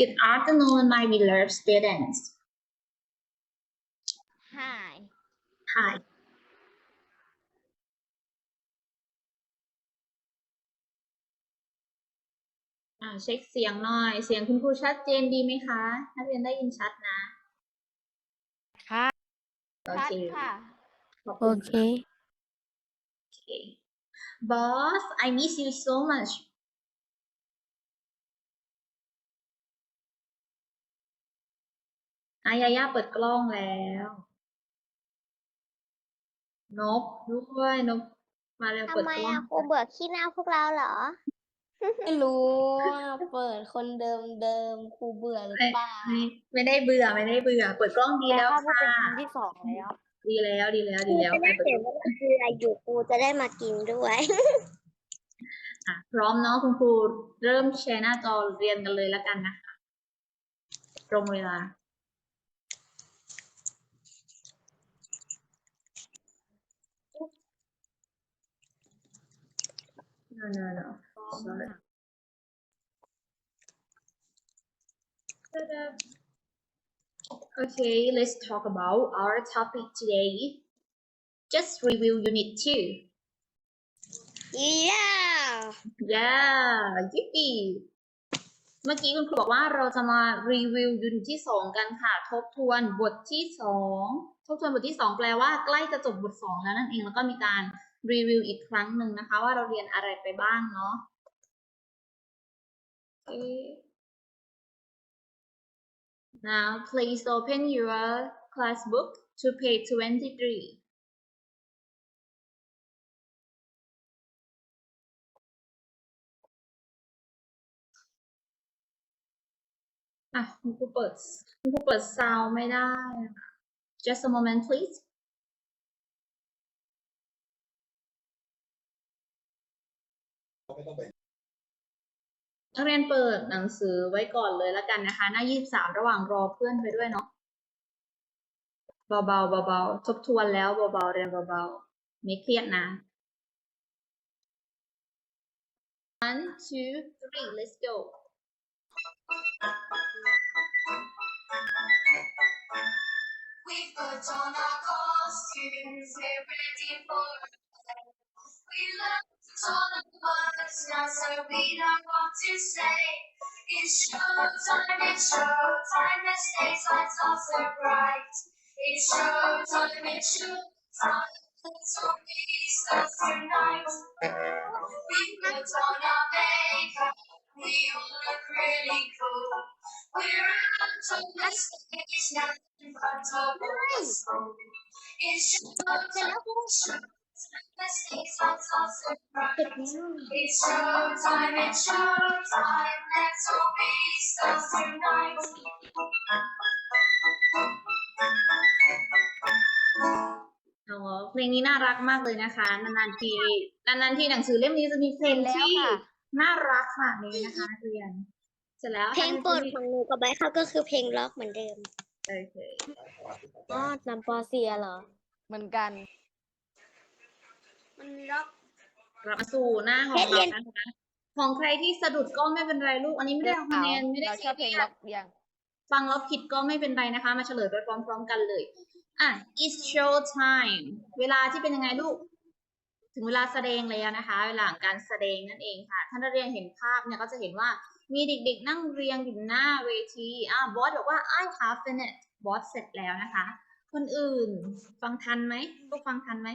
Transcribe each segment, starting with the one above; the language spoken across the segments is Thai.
Good afternoon my beloved students Hi. Hi อ่าเช็คเสียงหน่อย เสียงคุณครูชัดเจนดีไหมคะ นักเรียนได้ยินชัดนะ ค่ะโอชัดเคค่ะ ขอบโอคุณเคโอเค Boss I miss you so much อายาย่าเปิดกล้องแล้วนบด้วยนบมาเร็วเปิดทำไมกล้อง อะครูเบื่อขี้หน้าพวกเราเหรอ ไม่รู้ว่าเปิดคนเดิมเดิมๆครูเบื่อหรือไม่เปล่าไม่ไม่ได้เบื่อไม่ได้เบื่อ เปิดกล้องดีแล้วว่าค่ะเป็นครั้งที่สองแล้วดีแล้วดีแล้วคดีรูแล้วจะใครได้เปิดเห็นว่ามันคืออะไรอยู่ครูจะได้มากินด้วย อะพร้อมเนาะคุณครูเริ่มแชร์หน้าจอเรียนกันเลยแล้วกันนะคะตรงเวลา no no no sorry Ta-da. Okay, let's talk about our topic today. Just review unit 2. ย่า Yeah, yippee เมื่อกี้คุณครูบอกว่าเราจะมารีวิวยูนิตที่2กันค่ะ ทบทวนบทที่2ทบทวนบทที่2แปลว่าใกล้จะจบบท2แล้วนั่นเองแล้วก็มีการ รีวิวอีกครั้งหนึ่งนะคะ ว่าเราเรียนอะไรไปบ้างเนาะ Now please open your class book to page 23. อะคุณครูเปิดคุณครูเปิดซาวไม่ได้ just a moment please นักเรียนเปิดหนังสือไว้ก่อนเลยแล้วกันนะคะ หน้า23ระหว่างรอเพื่อนไปด้วยเนาะเบาๆเบาๆทบทวนแล้วเบาๆเรียนเบาๆไม่เครียดนะ one two three let's go We've put on our costumes, we're ready for a play. We learned all the words now, so we know what to say. It's showtime, it's showtime, the stage lights are so bright. It's showtime, it's showtime, let's all be stars tonight. We put on our makeup, we all look really cool. We're out on the stage now in front of all the school. It's showtime, it's showtime, the stage lights are so bright. It's showtime, it's showtime, let's all be stars tonight. อ๋อเพลงนี้น่ารักมากเลยนะคะ นานๆทีนานๆทีหนังสือเล่มนี้จะมีเพลงเสร็จแล้วที่ค่ะ น่ารักขนาดนี้นะคะนักเรียน เสร็จแล้วเพลงโปรดของหนูกับใบข้าวก็คือเพลงล็อกเหมือนเดิมโอเค อ๋อจำปอเซียเหรอ เหมือนกัน มันล็อกกลับมาสู่หน้าของเรานะคะของใครที่สะดุดก็ไม่เป็นไรลูก อันนี้ไม่ได้เอาคะแนนไม่ได้เราชอบเพลงล็อกยังฟังแล้วผิดก็ไม่เป็นไรนะคะ มาเฉลยไปพร้อมๆกันเลยอะ it's show time เวลาที่เป็นยังไงลูก ถึงเวลาแสดงแล้วนะคะ เวลาของการแสดงนั่นเองค่ะ ท่านนักเรียนเห็นภาพเนี่ยก็จะเห็นว่ามีเด็กๆ นั่งเรียงอยู่หน้าเวทีอะบอสบอกว่า I have finished บอสเสร็จแล้วนะคะ คนอื่นฟังทันไหมลูกฟังทันไหม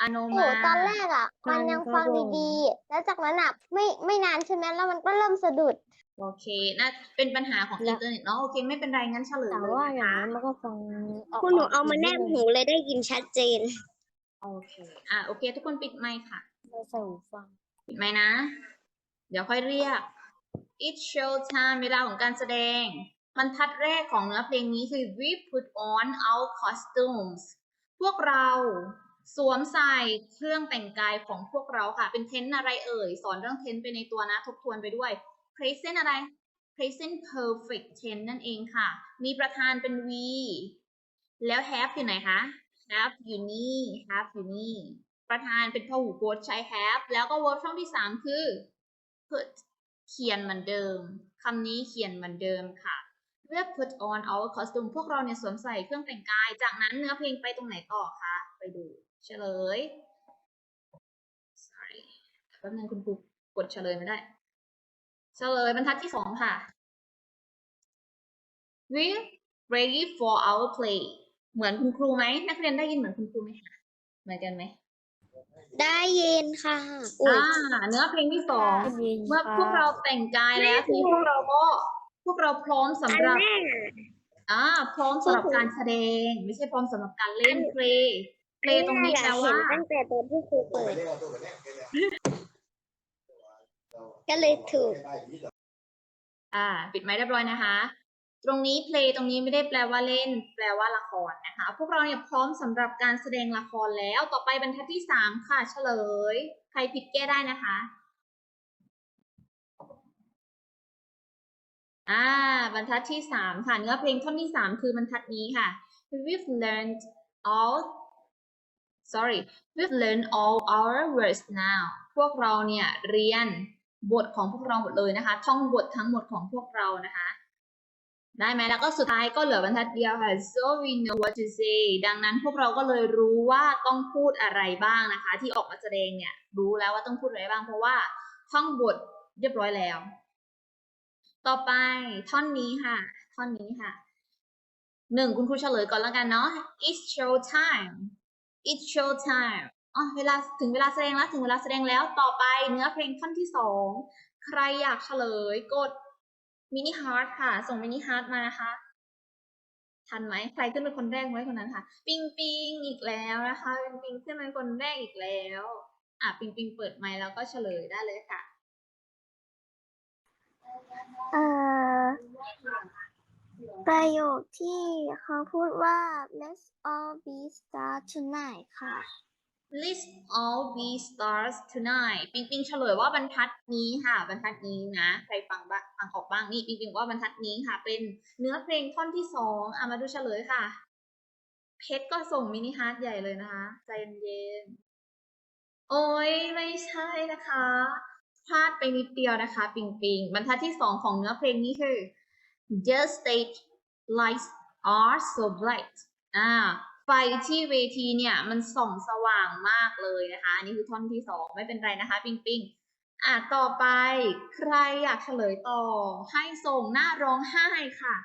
อโนโอ้มาตอนแรกอะ มันยังฟังดีๆ แล้วจากนั้นอะไม่ไม่นานใช่ไหมแล้วมันก็เริ่มสะดุด โอเคน่าเป็นปัญหาของแล้อิวนเทอร์เน็ตเนาะโอเคไม่เป็นไรงั้นเฉลยแต่เลยว่านะอย่างคะ นั้นมันก็ฟังออกคุณหนูเอามาแนบกหูเลยได้ยินชัดเจน โอเค อะ โอเค ทุกคนปิดไมค์ค่ะ ไม่ใส่หูฟัง ปิดไมค์นะ เดี๋ยวค่อยเรียก It's show time เวลาของการแสดง บรรทัดแรกของเนื้อเพลงนี้คือ we put on our costumes พวกเราสวมใส่เครื่องแต่งกายของพวกเราค่ะ เป็นเทนอะไรเอ่ย สอนเรื่องเทนไปในตัวนะ ทบทวนไปด้วย present อะไร present perfect tense นั่นเองค่ะ มีประธานเป็น we แล้ว have อยู่ไหนคะ have อยู่นี่ have อยู่นี่ ประธานเป็นพหูพจน์ใช้ have แล้วก็ verb ช่องที่ 3 คือ put เขียนเหมือนเดิม คำนี้เขียนเหมือนเดิมค่ะ we have put on our costume พวกเราเนี่ยสวมใส่เครื่องแต่งกาย จากนั้นเนื้อเพลงไปตรงไหนต่อคะ ไปดูเฉลย sorry แป๊บนึงคุณครูกดเฉลยไม่ได้ เฉลยบรรทัดที่สองค่ะ we ready for our play เหมือนคุณครูไหม นักเรียนได้ยินเหมือนคุณครูไหมคะ เหมือนกันไหมได้ยินค่ะอ่าเนื้อเพลงที่สอง เมื่อพวกเราแต่งกายแล้วทีนี้พวกเราก็พ วกเราพร้อมสำหรับอ่าพร้อมสำหรับการแสดง ไม่ใช่พร้อมสำหรับการเล่นเพลงเพลงตรงนี้แปลว่าตั้งแต่ตอนที่ครูเปิดก็เลยถูก อ่า ปิดไม้เรียบร้อยนะคะ ตรงนี้เพลงตรงนี้ไม่ได้แปลว่าเล่น แปลว่าละครนะคะ พวกเราเนี่ยพร้อมสำหรับการแสดงละครแล้ว ต่อไปบรรทัดที่สามค่ะ เฉลย ใครผิดแก้ได้นะคะ อ่าบรรทัดที่สามค่ะ เนื้อเพลงท่อนที่สามคือบรรทัดนี้ค่ะ we've learned all sorry we've learned all our words now พวกเราเนี่ยเรียนบทของพวกเราหมดเลยนะคะ ท่องบททั้งหมดของพวกเรานะคะ ได้ไหมแล้วก็สุดท้ายก็เหลือบรรทัดเดียวค่ะ so we know what to say ดังนั้นพวกเราก็เลยรู้ว่าต้องพูดอะไรบ้างนะคะ ที่ออกมาแสดงเนี่ยรู้แล้วว่าต้องพูดอะไรบ้างเพราะว่าท่องบทเรียบร้อยแล้ว ต่อไปท่อนนี้ค่ะ ท่อนนี้ค่ะหนึ่งคุณครูเฉลยก่อนแล้วกันเนาะ it's show time it's show time อ๋อเวลาถึงเวลาแสดงแล้วถึงเวลาแสดงแล้วต่อไปเนื้อเพลงท่อนที่สองใครอยากเฉลยกดมินิฮาร์ดค่ะ ส่งมินิฮาร์ดมานะคะ ทันไหมใครขึ้นเป็นคนแรกไว้คนนั้นค่ะ ปิงปิงอีกแล้วนะคะปิงปิงขึ้นเป็นคนแรกอีกแล้ว อะปิงปิงเปิดไมค์แล้วก็เฉลยได้เลยค่ะ เอ่อประโยคที่เขาพูดว่า let's all be start tonight ค่ะ Let's all be stars tonight ปิงปิงเฉลยว่าบรรทัดนี้ค่ะ บรรทัดนี้นะ ใครฟังบ้างฟังออกบ้างนี่ปิงปิงว่าบรรทัดนี้ค่ะ เป็นเนื้อเพลงท่อนที่สองอะมาดูเฉลยค่ะ เพชรก็ส่งมินิฮาร์ดใหญ่เลยนะคะ ใจเย็นโอ้ยไม่ใช่นะคะ พลาดไปนิดเดียวนะคะ ปิงปิงบรรทัดที่สองของเนื้อเพลงนี้คือ The stage lights are so bright อ่าไฟที่เวทีเนี่ย มันส่องสว่างมากเลยนะคะ อันนี้คือท่อนที่สองไม่เป็นไรนะคะ ปิงปิงอะต่อไปใครอยากเฉลยต่อ ให้ส่งหน้าร้องไห้ค่ะ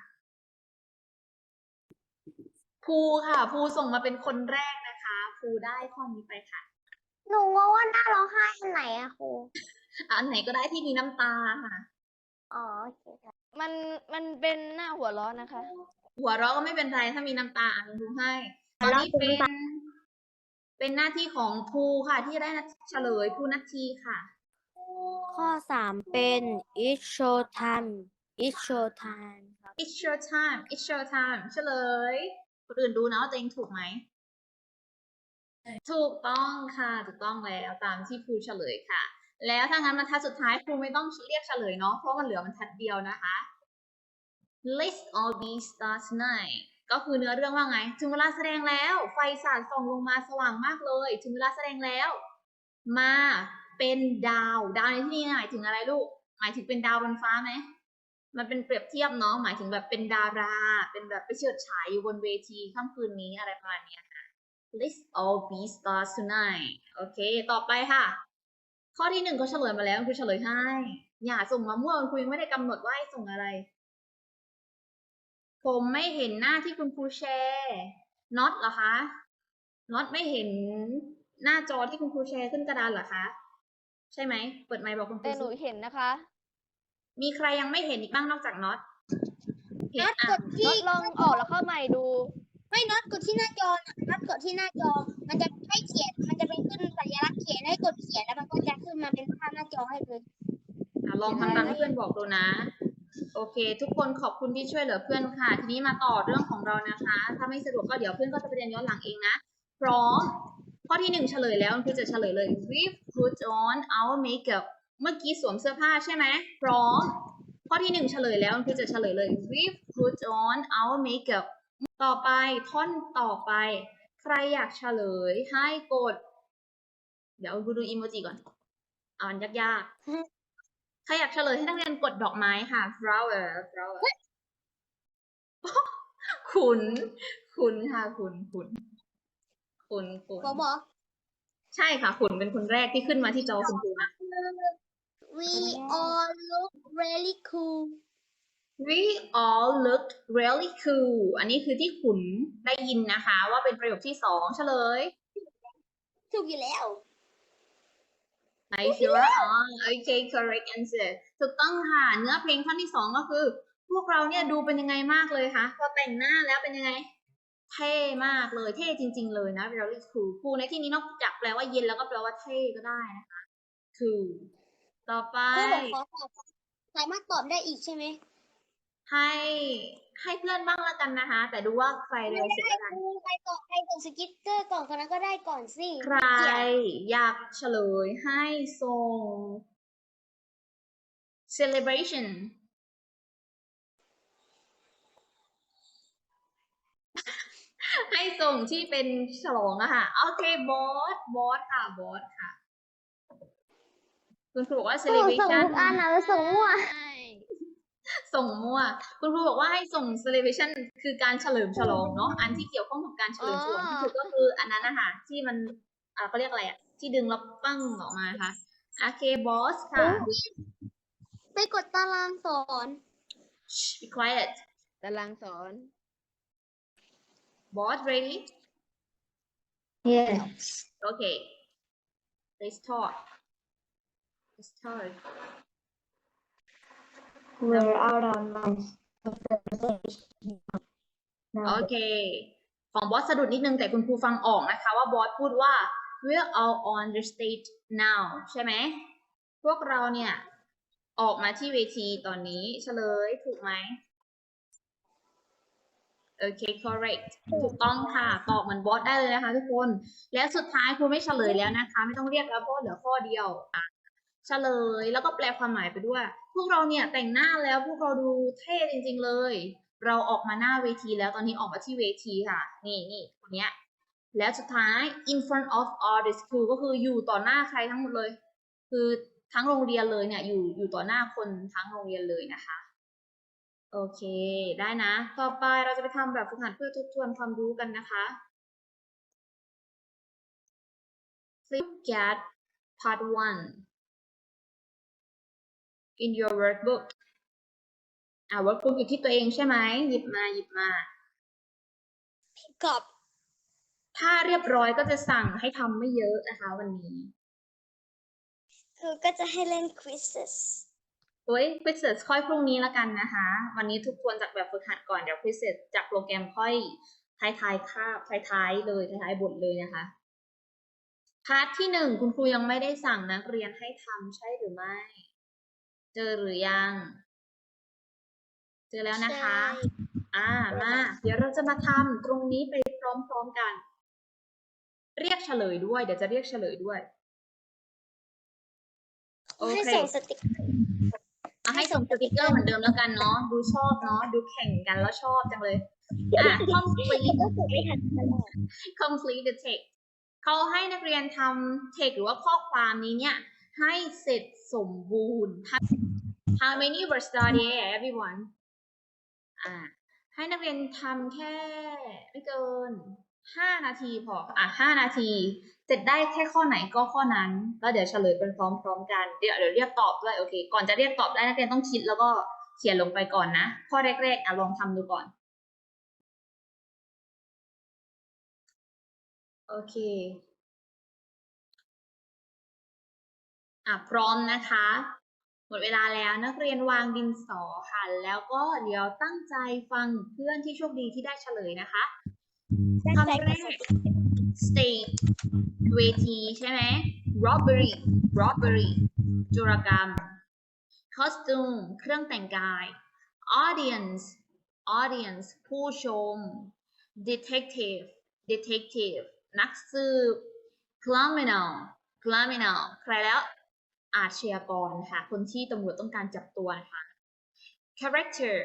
ภูค่ะภูส่งมาเป็นคนแรกนะคะภูได้ข้อนี้ไปค่ะ หนูงงว่าหน้าร้องไห้อันไหนอะครู อันไหนก็ได้ที่มีน้ำตาค่ะ อ๋อโอเคค่ะมันมันเป็นหน้าหัวล้อนะคะ หัวเราะก็ไม่เป็นไรถ้ามีน้ำตาอ่านดูให้ตอนนี้เป็น เป็นหน้าที่ของภูค่ะ ที่ได้เฉลยภูนัททีค่ะ ข้อสามเป็น it's show time it's show time ครับ It's your time It's your time เฉลยคนอื่นดูนะว่าตัวเองถูกไหม ถูกต้องค่ะ ถูกต้องแล้วตามที่ครูเฉลยค่ะ แล้วถ้างั้นบรรทัดสุดท้ายครูไม่ต้องเรียกเฉลยเนาะเพราะมันเหลือบรรทัดเดียวนะคะ Let's all be stars tonight ก็คือเนื้อเรื่องว่าไง ถึงเวลาแสดงแล้ว ไฟสาดส่องลงมาสว่างมากเลย ถึงเวลาแสดงแล้ว มาเป็นดาว ดาวในที่นี้หมายถึงอะไรลูก หมายถึงเป็นดาวบนฟ้าไหม มันเป็นเปรียบเทียบเนาะ หมายถึงแบบเป็นดารา เป็นแบบไปเฉิดฉายอยู่บนเวทีค่ำคืนนี้อะไรประมาณนี้ค่ะ Let's all be stars tonight โอเค ต่อไปค่ะ ข้อที่หนึ่งก็เฉลยมาแล้วคุณเฉลยให้ อย่าส่งมามั่วคุณครูยังไม่ได้กำหนดว่าให้ส่งอะไร ผมไม่เห็นหน้าที่คุณครูแชร์น็อตเหรอคะน็อตไม่เห็นหน้าจอที่คุณครูแชร์ขึ้นกระดานเหรอคะ ใช่ไหม เปิดไมค์บอกคุณครูแต่หนูสิเห็นนะคะ มีใครยังไม่เห็นอีกบ้างนอกจากน็อตเห็นน็อตอะกดที่ลองออกแล้วเข้าใหม่ดู ไม่น็อตกดที่หน้าจอนะน็อตกดที่หน้าจอ มันจะให้เขียน มันจะเป็นขึ้นสัญลักษณ์เขียนให้กดเขียนแล้วมันก็จะขึ้นมาเป็นภาพหน้าจอให้เลยอะลองทำตามที่เพื่อนบอกดูนะ โอเค ทุกคนขอบคุณที่ช่วยเหลือเพื่อนค่ะ ทีนี้มาต่อเรื่องของเรานะคะ ถ้าไม่สะดวกก็เดี๋ยวเพื่อนก็จะไปเรียนย้อนหลังเองนะ พร้อม ข้อที่หนึ่งเฉลยแล้วคือจะเฉลยเลย we put on our makeup เมื่อกี้สวมเสื้อผ้าใช่ไหมพร้อม ข้อที่หนึ่งเฉลยแล้วคือจะเฉลยเลย we put on our makeup ต่อไปท่อนต่อไป ใครอยากเฉลยให้กด เดี๋ยวดูดูอีโมจิก่อนอ่านยากๆ ใครอยากเฉลยให้นักเรียนกดดอกไม้ค่ะ flower flower ขุน ขุนค่ะ ขุนขุนขุนขุนบอบอใช่ค่ะ ขุนเป็นคนแรกที่ขึ้นมาที่จอคุณครูนะ we all look really cool We all looked really cool อันนี้คือที่ขุนได้ยินนะคะ ว่าเป็นประโยคที่สองเฉลย ถูกอยู่แล้ว Are you sure อ๋อ okay correct answer ถูกต้องค่ะ เนื้อเพลงท่อนที่สองก็คือ พวกเราเนี่ยดูเป็นยังไงมากเลยคะพอแต่งหน้าแล้วเป็นยังไง เท่มากเลย เท่จริง ๆ เลยนะ really cool cool ในที่นี้นอกจากแปลว่าเย็นแล้วก็แปลว่าเท่ก็ได้นะคะ cool ต่อไปครูผมขอตอบสามารถตอบได้อีกใช่ไหม ให้ให้เพื่อนบ้างละกันนะคะ แต่ดูว่าใครเร็วสุดละกันครูใครก่อนใครส่งสกิ๊กเกอร์ก่อนคนนั้นก็ได้ก่อนสิใครอยากเฉลยให้ส่ง celebration ให้ส่งที่เป็นฉลองอะค่ะ โอเคบอสบอสค่ะบอสค่ะ คุณครูบอกว่าส่งส่ง celebration ทุกอันนะส่งมั่ว ส่งมั่ว คุณครูบอกว่าให้ส่ง celebration คือการเฉลิมฉลองเนาะอันที่เกี่ยวข้องกับการเฉลิมฉลองอ๋อที่ถูกก็คืออันนั้นนะคะที่มันอ่าเขาเรียกอะไรอะที่ดึงแล้วปั้งออกมาค่ะโอเคบอสค่ะไปกดตารางสอน Shh, be quiet ตารางสอน boss ready yes okay let's talk let's talk we're out on lunch โอเค ของบอสสะดุดนิดนึงแต่คุณครูฟังออกนะคะ ว่าบอสพูดว่า we're all on the stage now ใช่ไหม พวกเราเนี่ย ออกมาที่เวทีตอนนี้เฉลยถูกไหมโอเค correct ถูกต้องค่ะ ตอบเหมือนบอสได้เลยนะคะทุกคน และสุดท้ายครูไม่เฉลยแล้วนะคะ ไม่ต้องเรียกแล้วเพราะเหลือข้อเดียว อะ เฉลย แล้วก็แปลความหมายไปด้วย พวกเราเนี่ยแต่งหน้าแล้วพวกเราดูเท่จริง ๆ เลย เราออกมาหน้าเวทีแล้วตอนนี้ออกมาที่เวทีค่ะ นี่นี่คนเนี้ยแล้วสุดท้าย in front of all the school ก็คืออยู่ต่อหน้าใครทั้งหมดเลย คือทั้งโรงเรียนเลยเนี่ยอยู่อยู่ต่อหน้าคนทั้งโรงเรียนเลยนะคะ โอเค ได้นะ ต่อไปเราจะไปทำแบบฝึกหัดเพื่อทบทวนความรู้กันนะคะ Look at part one in your workbook อ่า workbook อยู่ที่ตัวเองใช่ไหมหยิบมาหยิบมากับถ้าเรียบร้อยก็จะสั่งให้ทำไม่เยอะนะคะวันนี้ คือก็จะให้เล่น quizzes โอ้ย quizzes ค่อยพรุ่งนี้ละกันนะคะ วันนี้ทุกคนจากแบบฝึกหัดก่อน เดี๋ยว quizzes จากโปรแกรมค่อยท้ายๆคาบท้ายๆเลยท้ายๆบทเลยนะคะ พาร์ทที่หนึ่งคุณครูยังไม่ได้สั่งนักเรียนให้ทำใช่หรือไม่ เจอหรือยัง เจอแล้วนะคะ อ่า มา เดี๋ยวเราจะมาทำตรงนี้ไปพร้อมๆกัน เรียกเฉลยด้วย เดี๋ยวจะเรียกเฉลยด้วย โอให้เคส่งสติ๊กเอาให้ส่งสติกเกอร์เหมือนเดิมแล้วกันเนาะ ดูชอบเนาะ ดูแข่งกันแล้วชอบจังเลย อะ complete ก็ส่งไม่ทันตลอด complete the text เขาให้นักเรียนทำ text หรือว่าข้อความนี้เนี่ย ให้เสร็จสมบูรณ์ How many words are there everyone อ่าให้นักเรียนทำแค่ไม่เกิน 5 นาทีพอ อะ 5 นาที เสร็จได้แค่ข้อไหนก็ข้อนั้น แล้วเดี๋ยวเฉลยเป็นพร้อมๆกัน เดี๋ยวเดี๋ยวเรียกตอบด้วย โอเค ก่อนจะเรียกตอบได้นักเรียนต้องคิดแล้วก็เขียนลงไปก่อนนะ ข้อแรกๆ อะ ลองทำดูก่อน โอเค อะพร้อมนะคะ หมดเวลาแล้วนักเรียนวางดินสอค่ะ แล้วก็เดี๋ยวตั้งใจฟังเพื่อนที่โชคดีที่ได้เฉลยนะคะคำแรก state เวทีใช่ไหม robbery robbery จุรกรรม costume เครื่องแต่งกาย audience audience ผู้ชม detective detective นักสืบ criminal criminal ใครแล้ว อาชญากรค่ะคนที่ตำรวจต้องการจับตัวนะคะ character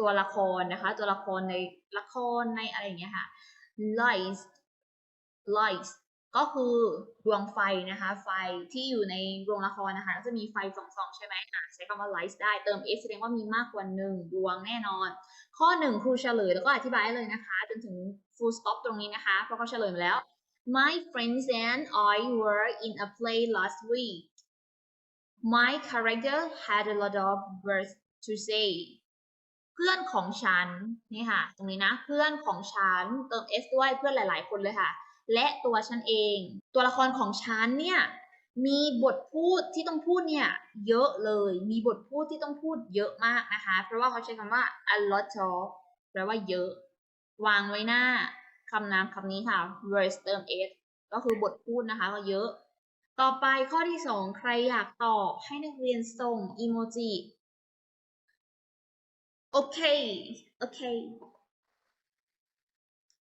ตัวละครนะคะ ตัวละครในละครในอะไรอย่างเงี้ยค่ะ lies lies ก็คือดวงไฟนะคะ ไฟที่อยู่ในโรงละครนะคะก็จะมีไฟส่องใช่ไหมอะใช้คำว่า light ได้เติม s แสดงว่ามีมากกว่าหนึ่งดวงแน่นอน ข้อหนึ่งครูเฉลยแล้วก็อธิบายเลยนะคะ จนถึง full stop ตรงนี้นะคะ เพราะเขาเฉลยมาแล้ว My friends and I were in a play last week. My character had a lot of words to say. เพื่อนของฉันนี่ค่ะ ตรงนี้นะ เพื่อนของฉันเติม s ด้วยเพื่อนหลาย ๆ คนเลยค่ะ และตัวฉันเอง ตัวละครของฉันเนี่ย มีบทพูดที่ต้องพูดเนี่ย เยอะเลย มีบทพูดที่ต้องพูดเยอะมากนะคะ เพราะว่าเขาใช้คำว่า a lot of แปลว่าเยอะ วางไว้หน้าคำนามคำนี้ค่ะ verse เติม s ก็คือบทพูดนะคะ ก็เยอะ ต่อไปข้อที่สองใครอยากตอบให้นักเรียนส่งอีโมจิโอเค โอเค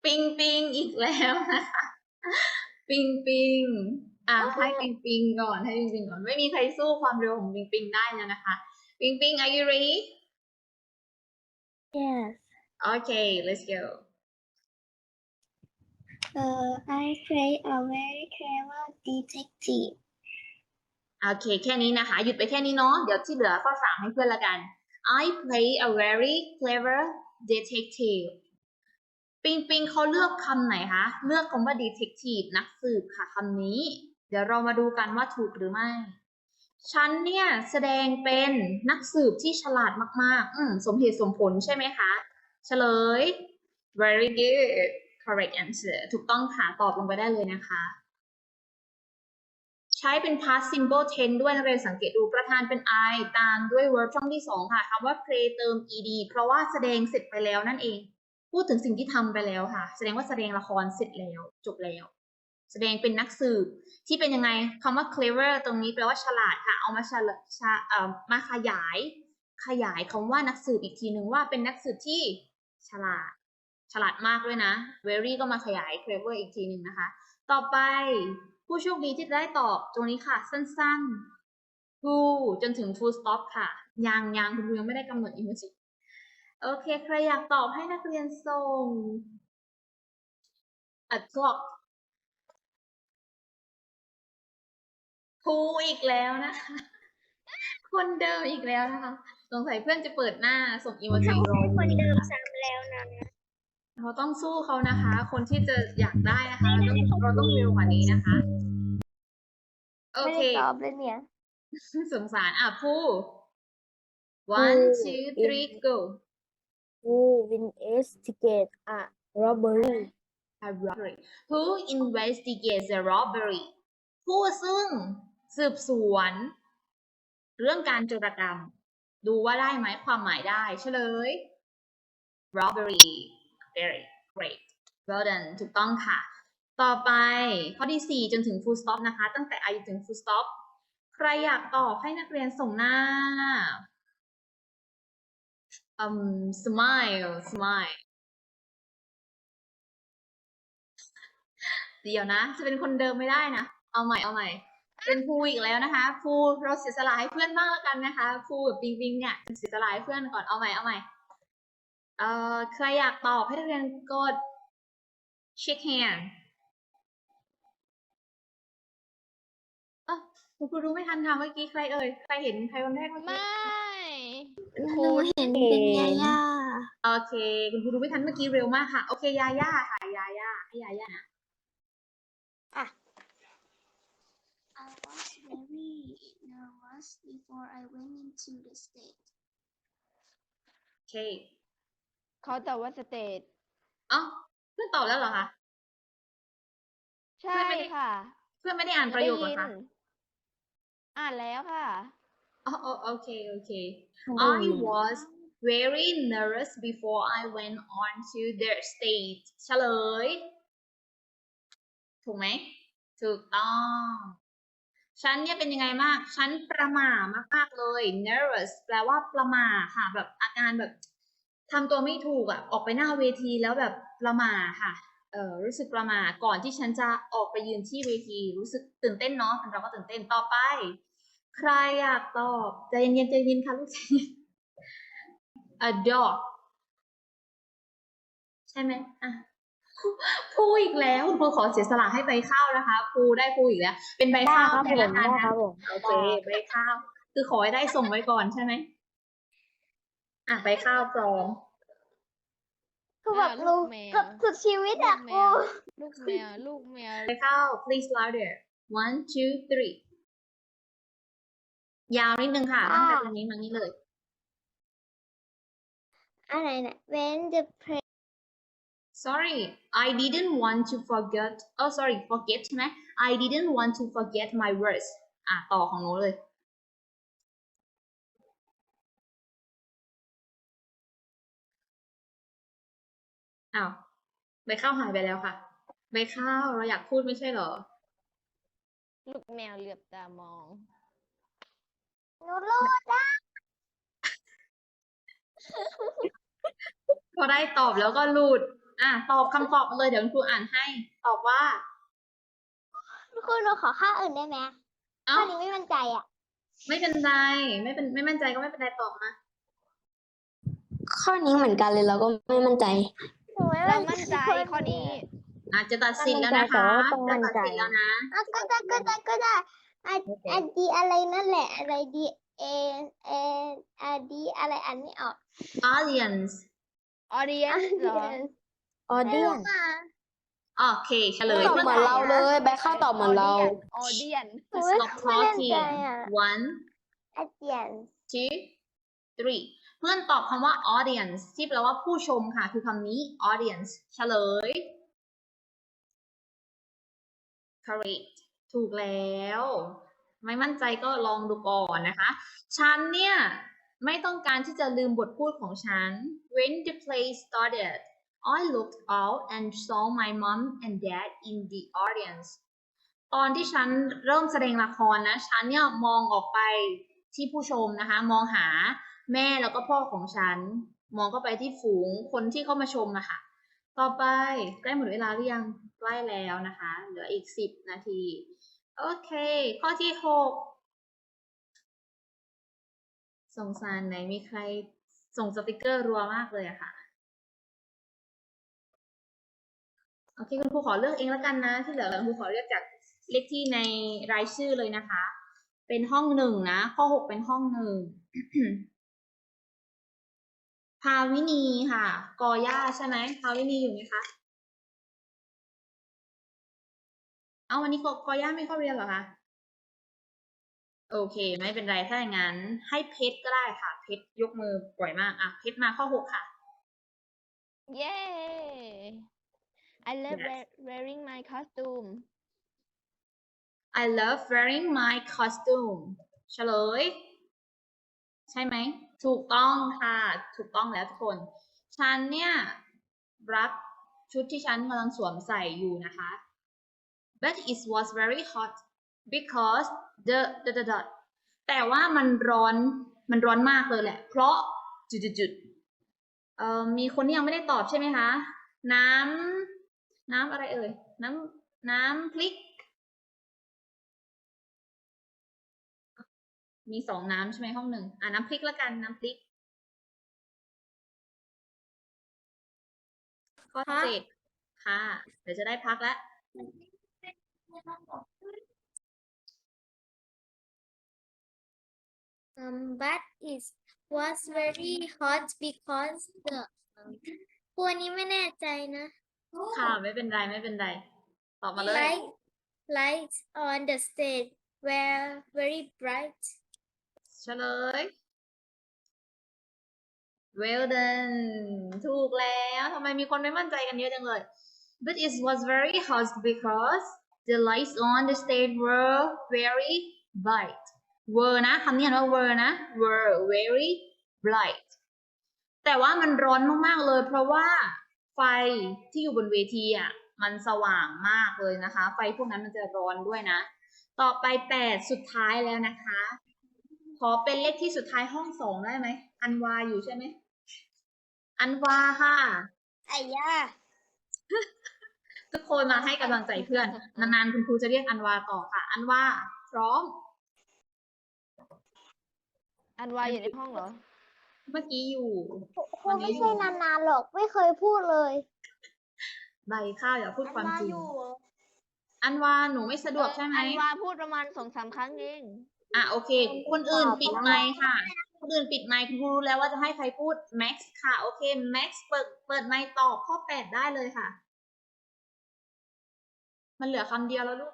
ปิงปิงอีกแล้วนะคะปิงปิงอะให้ปิงปิงก่อนให้ปิงปิงก่อน ไม่มีใครสู้ความเร็วของปิงปิงได้แล้วนะคะ ปิงปิง are you ready yes okay let's go uh, I play a very clever detective โอเค แค่นี้นะคะ หยุดไปแค่นี้เนาะ เดี๋ยวที่เหลือข้อสามให้เพื่อนละกัน I play a very clever detective ปิงปิงเขาเลือกคำไหนคะ เลือกคำว่า detective นักสืบค่ะคำนี้ เดี๋ยวเรามาดูกันว่าถูกหรือไม่ ฉันเนี่ยแสดงเป็นนักสืบที่ฉลาดมาก ๆ อืมสมเหตุสมผลใช่ไหมคะ เฉลย very good correct answer ถูกต้องค่ะ ตอบลงไปได้เลยนะคะ ใช้เป็น past simple tense ด้วยนักเรียนสังเกตดูประธานเป็น I ตามด้วย verb ช่องที่สองค่ะคำว่า play เติม ed เพราะว่าแสดงเสร็จไปแล้วนั่นเอง พูดถึงสิ่งที่ทำไปแล้วค่ะ แสดงว่าแสดงละครเสร็จแล้ว จบแล้ว แสดงเป็นนักสืบ ที่เป็นยังไงคำว่า clever ตรงนี้แปลว่าฉลาดค่ะ เอามาฉลาชะเอ่อมาขยาย ขยายคำว่านักสืบอีกทีหนึ่งว่าเป็นนักสืบที่ฉลาด ฉลาดมากด้วยนะ very ก็มาขยาย clever อีกทีหนึ่งนะคะ ต่อไปผู้โชคดีที่ได้ตอบตรงนี้ค่ะ สั้นๆ who จนถึง full stop ค่ะ ยังยังคุณครูยังไม่ได้กำหนดอีโมจิโอเค ใครอยากตอบให้นักเรียนส่ง a clock ครูอีกแล้วนะคะ คนเดิมอีกแล้วนะคะ สงสัยเพื่อนจะเปิดหน้าส่งอีโมจิรอคนเดิมซ้ำแล้วนะ เราต้องสู้เขานะคะ คนที่จะอยากได้นะคะ เราต้องเราต้องเร็วกว่านี้นะคะ โอไม่เค ได้ตอบเลยเนี่ย สงสาร อะผู้ one ผู้ two three go Who investigate a robbery a robbery who investigates a robbery ผู้ซึ่งสืบสวน เรื่องการโจรกรรม ดูว่าได้ไหมความหมายได้เฉลย robbery very great well done ถูกต้องค่ะ ต่อไปข้อที่ 4 จนถึง full stop นะคะ ตั้งแต่ I ถึง full stop ใครอยากตอบให้นักเรียนส่งหน้าอืม smile smile เดี๋ยวนะ จะเป็นคนเดิมไม่ได้นะ เอาใหม่เอาใหม่เป็นภูอีกแล้วนะคะภูเราเสียสละให้เพื่อนบ้างแล้วกันนะคะภูกับปิงปิงเนี่ยเสียสละให้เพื่อนก่อนเอาใหม่เอาใหม่ เอ่อใครอยากตอบให้นักเรียนกด shake hand เออคุณครูดูไม่ทันค่ะเมื่อกี้ใครเอ่ย ใครเห็นใครคนแรกเมื่อไม่กี้หนูเห็นเป็นยาย่าโอเค คุณครูดูไม่ทันเมื่อกี้เร็วมากค่ะ โอเค ยาย่าค่ะ ยาย่าให้ยาย่านะ I was very nervous before I went into the state. โอ เคเขาตอบว่าสเตทเอ้าเพื่อนตอบแล้วเหรอคะใช่ไม่ได้ค่ะ เพื่อนไม่ได้อ่านประโยคเหรอคะได้นอ่านแล้วค่ะอ๋ออ๋อโอเคโอเค I was very nervous before I went on to the stage เฉลย ถูกไหม ถูกต้อง ฉันเนี่ยเป็นยังไงมาก ฉันประหม่ามากๆเลย nervous แปลว่าประหม่าค่ะ แบบอาการแบบ ทำตัวไม่ถูกอะออกไปหน้าเวทีแล้วแบบประหม่าค่ะเออรู้สึกประหม่าก่อนที่ฉันจะออกไปยืนที่เวที รู้สึกตื่นเต้นเนาะเราก็ตื่นเต้นต่อไป ใครอยากตอบใจเย็นๆใจเย็นค่ะลูกใจเย็น a dog ใช่ไหมอะพูอีกแล้วคุณครูขอเสียสละให้ใบข้าวนะคะครูได้ครูอีกแล้ว เป็นใบได้ข้าวครับแทผนมละกันได้นะครับผมโอเคใบข้าว คือขอให้ได้ส่งไว้ก่อนใช่ไหม อะใบข้าวปลอม คือแบบอ่าลูรู้กแมว กับสุดชีวิตอะลูกคแมรูวลูกแมว ลูกแมวใบข้าว please louder one two three ยาวนิดนึงค่ะตั้งแต่ตรงนี้มานี้เลย อะไรนะ when the plane sorry I didn't want to forget oh sorry forget ใช่ไหม I didn't want to forget my words อะต่อของโน้ตเลย อ้าวใบข้าวหายไปแล้วค่ะใบข้าวเราอยากพูดไม่ใช่เหรอ ลูกแมวเหลือบตามอง หนูรู้ได้พอได้ตอบแล้วก็หลุด อะ ตอบคำตอบมาเลย เดี๋ยวคุณครูอ่านให้ ตอบว่า คุณหนูขอข้าอื่นได้ไหมเอ้า ข้อนี้ไม่มั่นใจอะไม่เป็นไร ไม่เป็นไม่มั่นใจก็ไม่เป็นไรตอบมา ข้อนี้เหมือนกันเลยเราก็ไม่มั่นใจ หนูไม่เรามั่นใจข้ข้อนี้อาจจะตัดสินแล้วนะคะต้องมั่จะนตัดใจสินแล้วนะอะก็ได้ก็ได้ก็ได้อะโอเคอะดีอะไรนั่นแหละอะไรดีเอเออะดีอะไรอันไม่ออก audience audience เหรอออไม่เดียรู้นอะโอเคเฉลยตอบเหมือนเราเลยใบข้าวตอบเหมือนเรา audience หนูไม่ stop ไม่แน่ใจ talking อะ one อาเจียน two three เพื่อนตอบคำว่า audience ที่แปลว่าผู้ชมค่ะ คือคำนี้ audience เฉลย correct ถูกแล้ว ไม่มั่นใจก็ลองดูก่อนนะคะ ฉันเนี่ย ไม่ต้องการที่จะลืมบทพูดของฉัน when the play started I looked out and saw my mom and dad in the audience ตอนที่ฉันเริ่มแสดงละครนะ ฉันเนี่ยมองออกไปที่ผู้ชมนะคะ มองหา แม่แล้วก็พ่อของฉัน มองเข้าไปที่ฝูงคนที่เข้ามาชมอะคะ ต่อไปใกล้หมดเวลาหรือยังใกล้แล้วนะคะ เหลืออีกสิบนาที โอเค ข้อที่หกสงสารไหนมีใครส่งสติกเกอร์รัวมากเลยอะค่ะโอเคคุณครูขอเลือกเองแล้วกันนะ ที่เหลือคุณครูขอเลือกจากเลขที่ในรายชื่อเลยนะคะ เป็นห้องหนึ่งนะ ข้อหกเป็นห้องหนึ่ง ภาวินีค่ะ กอย่าใช่ไหมภาวินีอยู่ไหมคะ เอาวันนี้กกอย่าไม่เข้าเรียนเหรอคะ โอเค ไม่เป็นไร ถ้าอย่างนั้น ให้เพชรก็ได้ค่ะ เพชรยกมือบ่อยมาก อะ เพชรมาข้อหกค่ะ เย้ I love Yes. wear- wearing my costume I love wearing my costume เฉลย ใช่ไหม ถูกต้องค่ะ ถูกต้องแล้วทุกคน ฉันเนี่ยรักชุดที่ฉันกำลังสวมใส่อยู่นะคะ but it was very hot because the the the the แต่ว่ามันร้อน มันร้อนมากเลยแหละ เพราะจุดจุดจุดเอ่อมีคนที่ยังไม่ได้ตอบใช่ไหมคะ น้ำ น้ำอะไรเอ่ย น้ำ น้ำพริก มีสองน้ำใช่ไหมห้องหนึ่งอะน้ำพริกละกันน้ำพริก ข้อเจ็ดค่ะ เดี๋ยวจะได้พักแล้ว um but it was very hot because the ครูอันนี้ไม่แน่ใจนะ ค่ะ ไม่เป็นไรไม่เป็นไรตอบมาเลย light lights on the stage were very bright เฉลย well done ถูกแล้วทำไมมีคนไม่มั่นใจกันเยอะจังเลย but it was very hot because the lights on the stage were very bright were นะคำนี้อ่านว่า were นะ were very bright แต่ว่ามันร้อนมาก ๆ เลย เพราะว่าไฟที่อยู่บนเวทีอะมันสว่างมากเลยนะคะ ไฟพวกนั้นมันจะร้อนด้วยนะ ต่อไปแปดสุดท้ายแล้วนะคะ ขอเป็นเลขที่สุดท้ายห้องสองได้ไหม อันวาอยู่ใช่ไหม อันวาค่ะไอ้ย่าทุกคนมาให้กำลังใจเพื่อน นานๆคุณครูจะเรียกอันวาต่อค่ะ อันวาพร้อม อันวาอยู่ในห้องเหรอ เมื่อกี้อยู่ครูไม่ใช่นานๆหรอกไม่เคยพูดเลย ใบข้าวอย่าพูดความจริงอยู่อันวาหนูไม่สะดวกใช่ไหม อันวาพูดประมาณสองสามครั้งเอง อะโอเค คนอื่นปิดไมค์ค่ะ คนอื่นปิดไมค์คุณครูรู้แล้วว่าจะให้ใครพูด Max ค่ะ โอเค Max เปิดเปิดไมค์ตอบข้อแปดได้เลยค่ะ มันเหลือคำเดียวแล้วลูก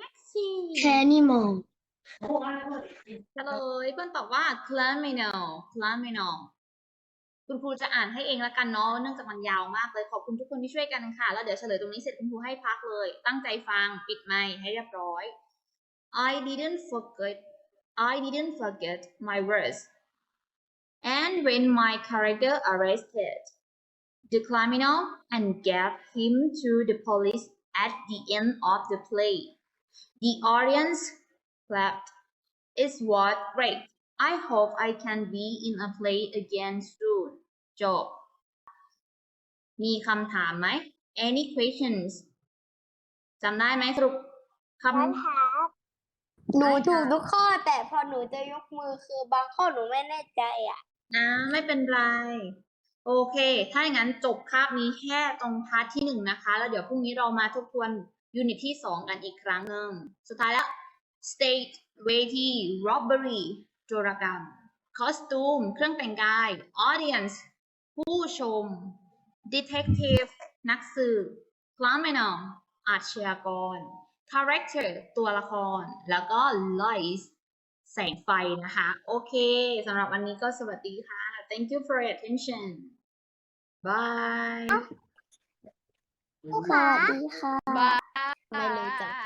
Maxi แค่นี้มองเฉลยเพื่อนตอบว่า criminal criminal คุณครูจะอ่านให้เองละกันเนาะเนื่องจากมันยาวมากเลยขอบคุณทุกคนที่ช่วยกันค่ะ แล้วเดี๋ยวเฉลยตรงนี้เสร็จคุณครูให้พักเลย ตั้งใจฟังปิดไมค์ให้เรียบร้อย I didn't forget I didn't forget my words and when my character arrested the criminal and gave him to the police at the end of the play the audience clapped It's what great. I hope I can be in a play again soon. จบ มีคำถามไหม Any questions จำได้ไหมสรุปคำหนูถูกทุกข้อ แต่พอหนูจะยกมือคือบางข้อหนูไม่แน่ใจอะนะไม่เป็นไร โอเค ถ้าอย่างนั้นจบคาบนี้แค่ตรงพาร์ทที่หนึ่งนะคะ แล้วเดี๋ยวพรุ่งนี้เรามาทบทวนยูนิตที่สองกันอีกครั้งหนึ่ง สุดท้ายแล้ว state เวที robbery โจรกรรม costume เครื่องแต่งกาย audience ผู้ชม detective นักสืบ criminal อาชญากร character ตัวละคร แล้วก็ light แสงไฟนะคะ โอเคสำหรับวันนี้ก็สวัสดีค่ะ thank you for your attention bye สวัสดีค่ะ บายไม่รู้จัก